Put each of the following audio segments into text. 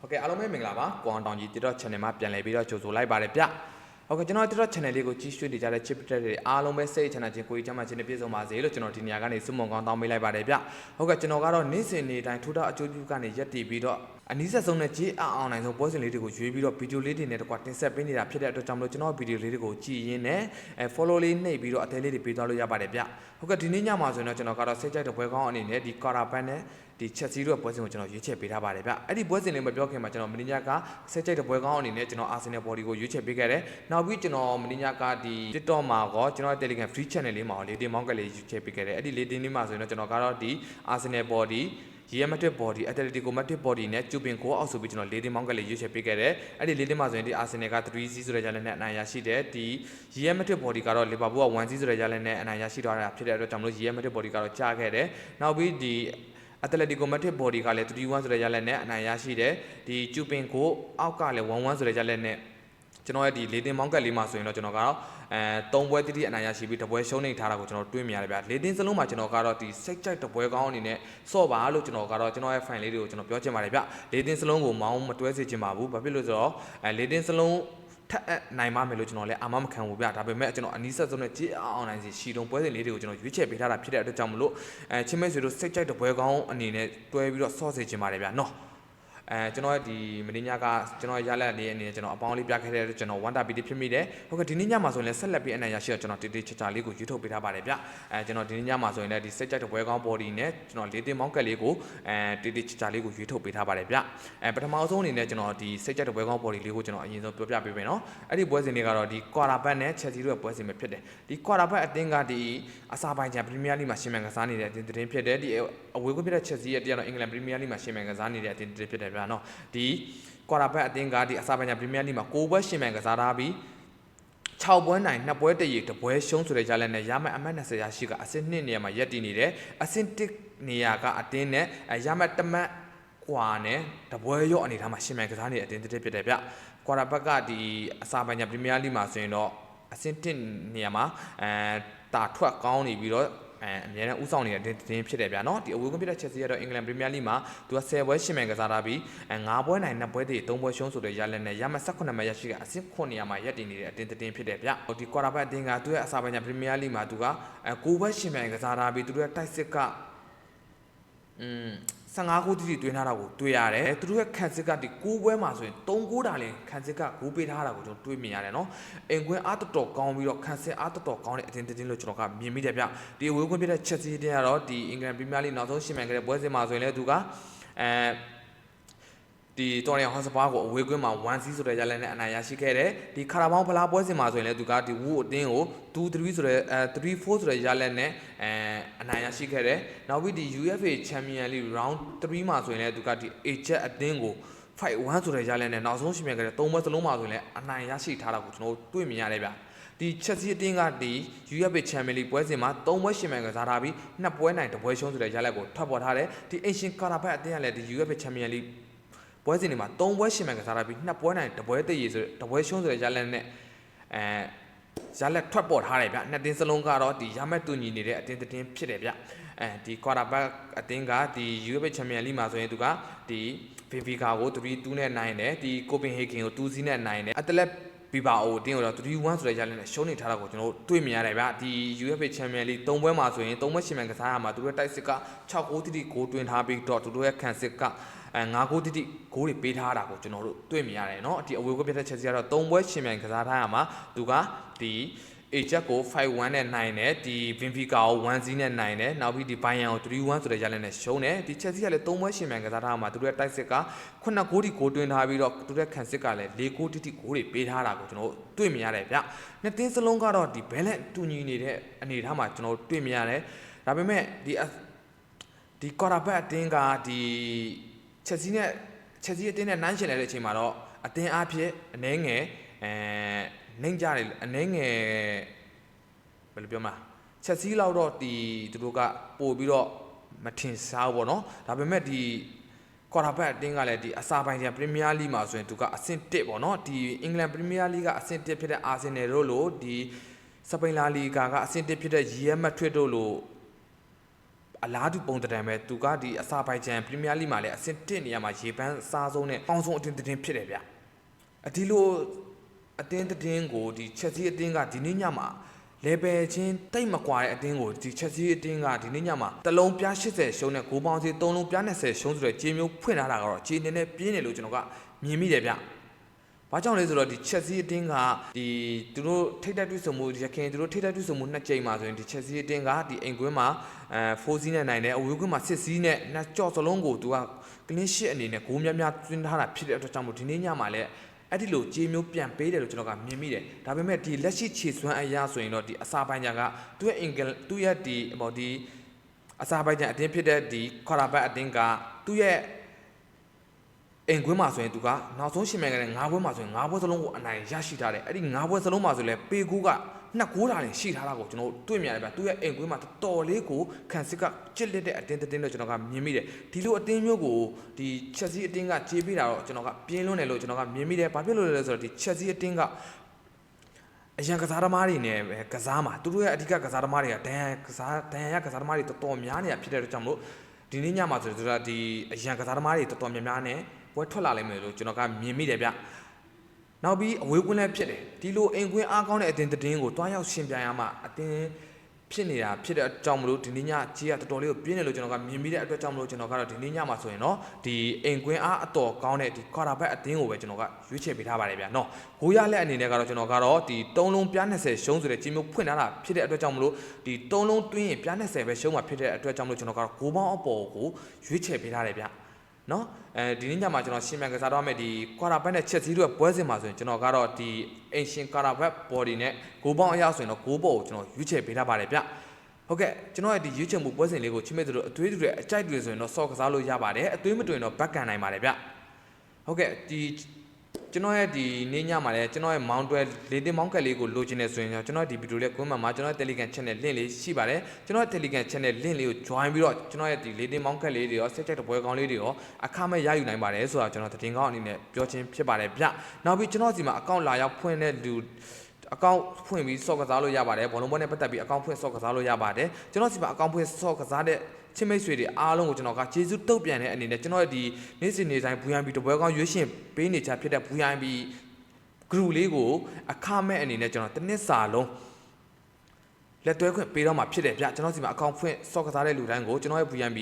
ဟုတ်ကဲ့အားလုံးပဲမင်္ဂလာပါကွန်တောင်ကြီး TikTok channel မှာပြန်လည်ပြီးတော့ကြိုဆိုလိုက်ပါတယ်ဗျဟုတ်ကဲ့ကျွန်တော် TikTok channel လေးကိုကြီးရွှေနေကြတဲ့ chip တက်တွေအားလုံးပဲစိတ်ချမ်းသာခြင်းကိုယ်ကြီးချမ်းသာခြင်းနဲ့ပြည့်စုံပါစေလို့ကျွန်တော်ဒီနေရာကနေစုမုံကောင်းတောင်းပေးလိုက်ပါတယ်ဗျဟုတ်ကဲ့ကျွန်တော်ကတော့နေ့စဉ်နေ့တိုင်းထူထောက်အကျိုးပြုကနေရက်တည်ပြီးတော့ အနည်းဆက်ဆုံးနဲ့ကြီးအအောင်နိုင်ဆုံးပွဲစဉ်လေးတွေကိုရွေးပြီးတော့ဗီဒီယိုလေးတွေနဲ့တကွာတင်ဆက်ပေးနေတာဖြစ်တဲ့အတွက်ကြောင့်မလို့ကျွန်တော်ဗီဒီယိုလေးတွေကိုကြည့်ရင်းနဲ့အဲ follow လေးနှိပ်ပြီးတော့အသေးလေးတွေပေးသွားလို့ရပါတယ်ဗျဟုတ်ကဲ့ဒီနေ့ညမှာဆိုရင်တော့ကျွန်တော်ကတော့စိတ်ကြိုက်တဲ့ပွဲကောင်းအနေနဲ့ဒီ caravan နဲ့ဒီချက်စီတို့ပွဲစဉ်ကိုကျွန်တော်ရွေးချယ်ပေးထားပါတယ်ဗျအဲ့ဒီပွဲစဉ်လေးမပြောခင်မှာကျွန်တော်မင်းညကစိတ်ကြိုက်တဲ့ပွဲကောင်းအနေနဲ့ကျွန်တော်အာဆင်နယ်ဘော်ဒီကိုရွေးချယ်ပေးခဲ့တယ်နောက်ပြီးကျွန်တော်မင်းညကဒီ TikTok မှာကောကျွန်တော် Telegram free channel လေးမှာလေတင်မောင်းကလေးရွေးချယ်ပေးခဲ့တယ်အဲ့ဒီလေတင်လေးမှာဆိုရင်တော့ကျွန်တော်ကတော့ဒီ အာဆင်နယ်ဘော်ဒီ Real Body Atletico Madrid Body နဲ့ကျူပင်ကိုအောက်ဆိုပြီးကျွန်တော်လေးတင်မောင်းကလေးရွေးချယ်ပေးခဲ့တယ်အဲ့ဒီလေးတင်မှာဆိုရင်ဒီ Arsenal က3-0ဆိုတဲ့ဂျာလက်နဲ့အနိုင်ရရှိတယ်ဒီ Real Madrid Body ကတော့ Liverpool က1-0ဆိုတဲ့ဂျာလက်နဲ့အနိုင်ရရှိသွားတာဖြစ်တဲ့အတွက်ကြောင့်မလို့ Real Madrid Body ကတော့ကြားခဲ့တယ်နောက်ပြီးဒီ Atletico Madrid Body ကလည်း3-1ဆိုတဲ့ရလက်နဲ့အနိုင်ရရှိတယ်ဒီကျူပင်ကိုအောက်ကလည်း1-1ဆိုတဲ့ရလက်နဲ့ ကျွန်တော်ရဲ့ဒီလေတင်မောင်းကက်လေးမှာဆိုရင်တော့ကျွန်တော်ကတော့အဲ၃ပွဲတိတိအနိုင်ရရှိပြီးတပွဲရှုံးနေထားတာကိုကျွန်တော်တွေးမြင်ရတယ်ဗျလေတင်စလုံးမှာကျွန်တော်ကတော့ဒီစိတ်ကြိုက်တပွဲကောင်းအနေနဲ့စော့ပါလို့ကျွန်တော်ကတော့ကျွန်တော်ရဲ့ fan လေးတွေကိုကျွန်တော်ပြောချင်ပါတယ်ဗျလေတင်စလုံးကိုမောင်းမတွဲစေချင်ပါဘူးဘာဖြစ်လို့ဆိုတော့အဲလေတင်စလုံးထက်အပ်နိုင်ပါမယ်လို့ကျွန်တော်လည်းအာမမခံဘူးဗျဒါပေမဲ့ကျွန်တော်အနီးဆက်ဆုံးနဲ့ကြည့်အောင်နိုင်စီရှီတုံပွဲစဉ်လေးတွေကိုကျွန်တော်ရွေးချယ်ပေးထားတာဖြစ်တဲ့အတွက်ကြောင့်မလို့အဲချင်းမဲဆွေတို့စိတ်ကြိုက်တဲ့ပွဲကောင်းအနေနဲ့တွဲပြီးတော့ဆော့စေချင်ပါတယ်ဗျနော် အဲကျွန်တော်ရဲ့ဒီမင်းညကကျွန်တော်ရလက်လေးအနေနဲ့ကျွန်တော်အပေါင်းလေးပြခဲ့တဲ့အတွက်ကျွန်တော်ဝမ်းတာပီတိဖြစ်မိတယ်ဟုတ်ကဲ့ဒီနေ့ညမှာဆိုရင်လည်းဆက်လက်ပြီးအနိုင်ရရှိတော့ကျွန်တော်တေးတေးချာချာလေးကိုယူထုတ်ပေးထားပါတယ်ဗျအဲကျွန်တော်ဒီနေ့ညမှာဆိုရင်လည်းဒီစိတ်ကြိုက်တဲ့ပွဲကောင်း body နဲ့ကျွန်တော်လေးတင်မောင်းကက်လေးကိုအဲတေးတေးချာချာလေးကိုယူထုတ်ပေးထားပါတယ်ဗျအဲပထမဆုံးအနေနဲ့ကျွန်တော်ဒီစိတ်ကြိုက်တဲ့ပွဲကောင်း body လေးကိုကျွန်တော်အရင်ဆုံးပြောပြပေးမယ်နော်အဲ့ဒီပွဲစဉ်တွေကတော့ဒီ quarter back နဲ့ Chelsea တို့ရဲ့ပွဲစဉ်ပဲဖြစ်တယ်ဒီ quarter back အသင်းကဒီအစာပိုင်းချန် Premier League မှာရှင်မန်ကစားနေတဲ့အသင်းသတင်းဖြစ်တယ်ဒီအဝေးကွင်းဖြစ်တဲ့ Chelsea ရဲ့တရားတော့ England Premier League မှာရှင်မန်ကစားနေတဲ့အသင်းသတင်းဖြစ်တယ်ဗျာနော်ဒီကွာတာဘက်အသင်းကဒီအစာပညာပရီးမီးယားလိမှာ6ပွဲရှင်မြန်ကစားထားပြီး6ပွဲနိုင်2ပွဲတရည်တပွဲရှုံးဆိုတဲ့ကြားလက်နဲ့ရမယ့်အမှတ်20ရာရှိကအဆင့်2နေရာမှာရပ်တည်နေတယ်အဆင့်1နေရာကအတင်းနဲ့ရမယ့်တမတ်ကွာနဲ့တပွဲရော့အနေထားမှာရှင်မြန်ကစားနေတဲ့အတင်းတစ်ဖြစ်တယ်ဗျကွာတာဘက်ကဒီအစာပညာပရီးမီးယားလိမှာဆိုရင်တော့အဆင့်1နေရာမှာအဲတာထွက်ကောင်းနေပြီးတော့ အဲအများနဲ့ဥဆောင်နေတဲ့တင်းဖြစ်တယ်ဗျာနော်ဒီအဝေးကွင်းပြတဲ့ Chelsea ကတော့ England Premier League မှာသူက10ပွဲရှင်မြန်ကစားထားပြီးအဲ9ပွဲနိုင်2ပွဲတည်း3ပွဲရှုံးဆိုတဲ့ရလက်နဲ့ရမှ18မှတ်ရရှိကအဆင့်9နေရာမှာရပ်တည်နေတဲ့အတင်းတင်းဖြစ်တယ်ဗျဟိုဒီ quarter back အတင်းကသူရဲ့အစာပိုင်းညာ Premier League မှာသူကအဲ9ပွဲရှင်မြန်ကစားထားပြီးသူတို့ရဲ့တိုက်စစ်က อืม15ခုတိတိတွင်းထားတာကိုတွေ့ရတယ်သူတို့ရဲ့ခံစစ်ကဒီ6ပွဲမှာဆိုရင်3ဂိုးတာလည်းခံစစ်ကဂိုးပေးထားတာကိုကျွန်တော်တွေ့မြင်ရတယ်နော်အိမ်ခွင်းအားတော်တော်ကောင်းပြီးတော့ခံစစ်အားတော်တော်ကောင်းတဲ့အတင်းတင်းလို့ကျွန်တော်ကမြင်မိတယ်ဗျဒီအဝေးခွင်းပြတဲ့ Chelsea တင်းကတော့ဒီ England Premier League နောက်ဆုံးရှင်မြန်ခဲ့တဲ့ပွဲစဉ်မှာဆိုရင်လည်းသူကအဲ ဒီတော်ရန်ဟော့စပါကိုအဝေးကွင်းမှာ1 C ဆိုတဲ့ရလန်နဲ့အနိုင်ရရှိခဲ့တယ်ဒီခါရာဘောင်းဖလားပွဲစဉ်မှာဆိုရင်လည်းသူကဒီဝူအတင်းကို2 3ဆိုတဲ့အဲ3 4ဆိုတဲ့ရလန်နဲ့အဲအနိုင်ရရှိခဲ့တယ်နောက်ပြီးဒီ UEFA Champion League Round 3မှာဆိုရင်လည်းသူကဒီ H အတင်းကို5-1ဆိုတဲ့ရလန်နဲ့နောက်ဆုံးရှင်မြန်ခဲ့တဲ့၃ပွဲစလုံးမှာဆိုရင်လည်းအနိုင်ရရှိထားတာကိုကျွန်တော်တို့တွေ့မြင်ရတယ်ဗျဒီချက်စီအတင်းကဒီ UEFA Champions League ပွဲစဉ်မှာ၃ပွဲရှင်မြန်ကစားထားပြီးနှစ်ပွဲနိုင်တစ်ပွဲရှုံးဆိုတဲ့ရလဒ်ကိုထွက်ပေါ်ထားတယ်ဒီ Asian Cup အတင်းကလည်းဒီ UEFA Champions League ပွဲစဉ်တွေမှာ၃ပွဲရှင်မှန်ကစားရပြီးနှစ်ပွဲနိုင်တပွဲတည်ရဆိုတပွဲရှုံးဆိုတဲ့ရလက်နဲ့အဲရလက်ထွက်ပေါ်ထားတယ်ဗျနှစ်တင်းစလုံးကတော့ဒီရမက်တူညီနေတဲ့အတင်းတင်းဖြစ်တယ်ဗျအဲဒီ quarter back အတင်းကဒီ UEFA Champions League မှာဆိုရင်သူကဒီ Benfica ကို3-2နဲ့နိုင်တယ်ဒီ Copenhagen ကို2-0နဲ့နိုင်တယ်အတလက်ဘီဘာအိုတင်းကိုတော့3-1ဆိုတဲ့ရလနဲ့ရှုံးနေထားတာကိုကျွန်တော်တို့တွေ့မြင်ရတယ်ဗျဒီ UEFA Champions League ၃ပွဲမှာဆိုရင်၃ပွဲရှင်မှန်ကစားရမှာသူတို့တိုက်စစ်က6ဂိုးတိတိဂိုးတွင်ထားပြီးတော့သူတို့ရဲ့ခံစစ်က အဲ9ဂိုးတိတိဂိုးတွေပေးထားတာကိုကျွန်တော်တို့တွေ့မြင်ရတယ်เนาะဒီအဝေးကွပြတ်တဲ့ချက်စီကတော့3ပွဲရှင်မြန်ကစားထားရမှာသူကဒီအေချက်ကို5-1နဲ့နိုင်တယ်ဒီ Benfica ကို1-0နဲ့နိုင်တယ်နောက်ပြီးဒီ Bayern ကို3-1ဆိုတဲ့ရလနဲ့ရှုံးတယ်ဒီ Chelsea ကလည်း3ပွဲရှင်မြန်ကစားထားမှာသူတို့ရဲ့တိုက်စစ်က9ဂိုးတိဂိုးတွင်းထားပြီးတော့သူတို့ရဲ့ခံစစ်ကလည်း4ဂိုးတိတိဂိုးတွေပေးထားတာကိုကျွန်တော်တို့တွေ့မြင်ရတယ်ဗျနှစ်သင်းစလုံးကတော့ဒီ balance တူညီနေတဲ့အနေအထားမှာကျွန်တော်တို့တွေ့မြင်ရတယ်ဒါပေမဲ့ဒီဒီ quarter back အတင်းကဒီ ချက်စီနဲ့ချက်စီအတင်းနဲ့နှမ်းရှင်လာတဲ့အချိန်မှာတော့အတင်းအားဖြင့်အနှဲငယ်အဲနှိမ့်ကြတယ်အနှဲငယ်ဘယ်လိုပြောမလဲချက်စီလောက်တော့ဒီသူတို့ကပို့ပြီးတော့မထင်ရှားဘူးပေါ့နော်ဒါပေမဲ့ဒီကွာတာဘက်အတင်းကလည်းဒီအစာပိုင်းကျပရီးမီးယားလိမှာဆိုရင်သူကအဆင့်1ပေါ့နော်ဒီအင်္ဂလန်ပရီးမီးယားလိကအဆင့်1ဖြစ်တဲ့အာဆင်နယ်တို့လို့ဒီစပိန်လာလီဂါကအဆင့်1ဖြစ်တဲ့ရီယယ်မက်ဒရစ်တို့လို့ အလားတူပုံတံပဲသူကဒီအစာပိုင်ချန်ပရီးမီးယားလိမှာလည်းအဆင့်1နေရာမှာရေပန်းအစားဆုံးနဲ့အကောင်းဆုံးအတင်းတင်းဖြစ်တယ်ဗျအဒီလိုအတင်းတင်းကိုဒီချက်စီအတင်းကဒီနေ့ညမှာ level ချင်းတိတ်မကွာတဲ့အတင်းကိုဒီချက်စီအတင်းကဒီနေ့ညမှာတလုံးပြား80ရှုံးနဲ့ဂိုးပေါင်းစီ3လုံးပြား20ရှုံးဆိုတဲ့ကြေးမျိုးဖွင့်ထားတာကတော့ကြေးနေနဲ့ပြင်းတယ်လို့ကျွန်တော်ကမြင်မိတယ်ဗျ။ ဘာကြောင့်လဲဆိုတော့ဒီချက်စီအတင်းကဒီသူတို့ထိတ်တက်တွေ့ဆုံမှုရခင်သူတို့ထိတ်တက်တွေ့ဆုံမှုနှစ်ကြိမ်မှာဆိုရင်ဒီချက်စီအတင်းကဒီအိမ်ကွင်းမှာအဲ4စီးနဲ့နိုင်တယ်အဝေးကွင်းမှာ6စီးနဲ့နှစ်ကြော့စလုံးကိုသူကကလင်းရှစ်အနေနဲ့ဂိုးများများသွင်းထားတာဖြစ်တဲ့အတွက်ကြောင့်မို့ဒီနေ့ညမှာလည်းအဲ့ဒီလိုကြေးမျိုးပြန်ပေးတယ်လို့ကျွန်တော်ကမြင်မိတယ်ဒါပေမဲ့ဒီလက်ရှိခြေစွမ်းအရာဆိုရင်တော့ဒီအစာပိုင်းညာကသူ့ရဲ့အင်္ဂလသူ့ရဲ့ဒီဟောဒီအစာပိုင်းညာအတင်းဖြစ်တဲ့ဒီခေါ်တာဘတ်အတင်းကသူ့ရဲ့ အိမ်ကွင်းမှာဆိုရင်သူကနောက်ဆုံးရှင်မြိုင်ကလည်း၅ဘွဲမှာဆိုရင်၅ဘွဲစလုံးကိုအနိုင်ရရှိထားတယ်အဲ့ဒီ၅ဘွဲစလုံးမှာဆိုလဲပေကူကနှစ်ကိုးတာလည်းရှိထားတာကိုကျွန်တော်တွေ့မြင်ရတယ်ဗျသူ့ရဲ့အိမ်ကွင်းမှာတော်တော်လေးကိုခံစစ်ကချစ်လက်တဲ့အတင်းတင်းလို့ကျွန်တော်ကမြင်မိတယ်ဒီလိုအတင်းမျိုးကိုဒီချက်စီအတင်းကကြေးပေးတာတော့ကျွန်တော်ကပြင်းလွန်းတယ်လို့ကျွန်တော်ကမြင်မိတယ်ဘာဖြစ်လို့လဲဆိုတော့ဒီချက်စီအတင်းကအရန်ကစားသမားတွေနဲ့ပဲကစားမှာသူတို့ရဲ့အဓိကကစားသမားတွေကဒန်ကစားဒန်ရကစားသမားတွေတော်တော်များနေတာဖြစ်တဲ့အတွက်ကြောင့်မလို့ဒီနေ့ညမှာဆိုတော့ဒီအရန်ကစားသမားတွေတော်တော်များများနဲ့ ပွဲထွက်လာလိမ့်မယ်လို့ကျွန်တော်ကမြင်မိတယ်ဗျနောက်ပြီးအဝေးကွင်းလည်းဖြစ်တယ်ဒီလိုအိမ်ကွင်းအားကောင်းတဲ့အတင်းတင်းကိုတွားရောက်ရှင်ပြန်ရမှအတင်းဖြစ်နေတာဖြစ်တဲ့အကြောင်းမလို့ဒီနေ့ညကြီးကတော်တော်လေးကိုပြင်းတယ်လို့ကျွန်တော်ကမြင်မိတဲ့အတွက်ကြောင့်မလို့ကျွန်တော်ကတော့ဒီနေ့ညမှာဆိုရင်တော့ဒီအိမ်ကွင်းအားအတော်ကောင်းတဲ့ဒီခွာတာဘက်အတင်းကိုပဲကျွန်တော်ကရွေးချယ်ပေးထားပါတယ်ဗျာနော်ဂိုးရလက်အနေနဲ့ကတော့ကျွန်တော်ကတော့ဒီ3လုံးပြား20ရှုံးဆိုတဲ့ကြီးမျိုးဖွင့်ထားတာဖြစ်တဲ့အတွက်ကြောင့်မလို့ဒီ3လုံးတွင်းရင်ပြား20ပဲရှုံးမှာဖြစ်တဲ့အတွက်ကြောင့်မလို့ကျွန်တော်ကတော့ဂိုးပေါင်းအပေါ်ကိုရွေးချယ်ပေးထားတယ်ဗျာ နော်အဲဒီနေ့ညမှာကျွန်တော်ရှင်းမြန်ကစားတော့မယ်ဒီကွာတာဘက်နဲ့ချက်စီးတို့ပွဲစဉ်မှာဆိုရင်ကျွန်တော်ကတော့ဒီအင်ရှင်ကွာတာဘက် body နဲ့ဂိုးပေါင်းအရဆိုရင်တော့ဂိုးပေါ်ကိုကျွန်တော်ရွေးချယ်ပေးထားပါတယ်ဗျဟုတ်ကဲ့ကျွန်တော်ရဲ့ဒီရွေးချယ်မှုပွဲစဉ်လေးကိုချိမဲ့သူတို့အသွေးတွေအကြိုက်တွေဆိုရင်တော့ဆော့ကစားလို့ရပါတယ်အသွေးမတွင်တော့ဘက်ကန်နိုင်ပါတယ်ဗျဟုတ်ကဲ့ဒီ ကျွန်တော်ရဲ့ဒီနေ့ညမှာလည်းကျွန်တော်ရဲ့ mount 12လေးတင် mount ကက်လေးကိုလိုချင်နေဆိုရင်ကျွန်တော်ဒီဗီဒီယိုလေးကွန်းမှာမှာကျွန်တော်ရဲ့ Telegram channel link လေးရှိပါတယ်ကျွန်တော်ရဲ့ Telegram channel link လေးကို join ပြီးတော့ကျွန်တော်ရဲ့ဒီလေးတင် mount ကက်လေးတွေရော set check တပွဲကောင်းလေးတွေရောအခမဲ့ရယူနိုင်ပါတယ်ဆိုတာကျွန်တော်တင်ကောင်းအနေနဲ့ပြောချင်းဖြစ်ပါတယ်ဗျနောက်ပြီးကျွန်တော်စီမှာ account လာရောက်ဖွင့်တဲ့လူအကောင့်ဖွင့်ပြီးစော့ကစားလို့ရပါတယ်ဘောလုံးပွဲနဲ့ပတ်သက်ပြီးအကောင့်ဖွင့်စော့ကစားလို့ရပါတယ်ကျွန်တော်စီမှာအကောင့်ဖွင့်စော့ကစားတဲ့ ချစ်မိတ်ဆွေတွေအားလုံးကိုကျွန်တော်ကကျေးဇူးတုတ်ပြန်တဲ့အနေနဲ့ကျွန်တော်ရဲ့ဒီနေ့စဉ်နေ့တိုင်း VNB တပွဲကောင်းရွေးရှင်ပေးနေချဖြစ်တဲ့ VNB group လေးကိုအခမဲ့အနေနဲ့ကျွန်တော်တစ်နှစ်စာလုံးလက်တွဲခွင့်ပေးတော့မှာဖြစ်တယ်ဗျကျွန်တော်စီမှာအကောင့်ဖွင့်စော့ကစားတဲ့လူတိုင်းကိုကျွန်တော်ရဲ့ VNB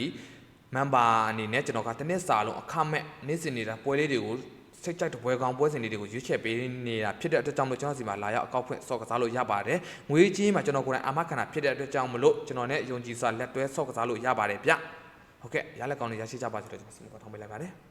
member အနေနဲ့ကျွန်တော်ကတစ်နှစ်စာလုံးအခမဲ့နေ့စဉ်နေ့တိုင်းပွဲလေးတွေကို စိတ်ကြိုက်တဲ့ပွဲကောင်းပွဲစဉ်လေးတွေကိုရွေးချယ်ပေးနေတာဖြစ်တဲ့အတွက်ကြောင့်မလို့ကျွန်တော်စီမှာလာရောက်အကောက်ဖွင့်စော့ကစားလို့ရပါတယ်။ငွေကြီးမှာကျွန်တော်ကိုယ်တိုင်အာမခံတာဖြစ်တဲ့အတွက်ကြောင့်မလို့ကျွန်တော်နဲ့ယုံကြည်စွာလက်တွဲစော့ကစားလို့ရပါတယ်ဗျ။ဟုတ်ကဲ့ရလက်ကောင်းတွေရရှိကြပါစေလို့ကျွန်တော်စီမံထောင်းပေးလိုက်ပါတယ်။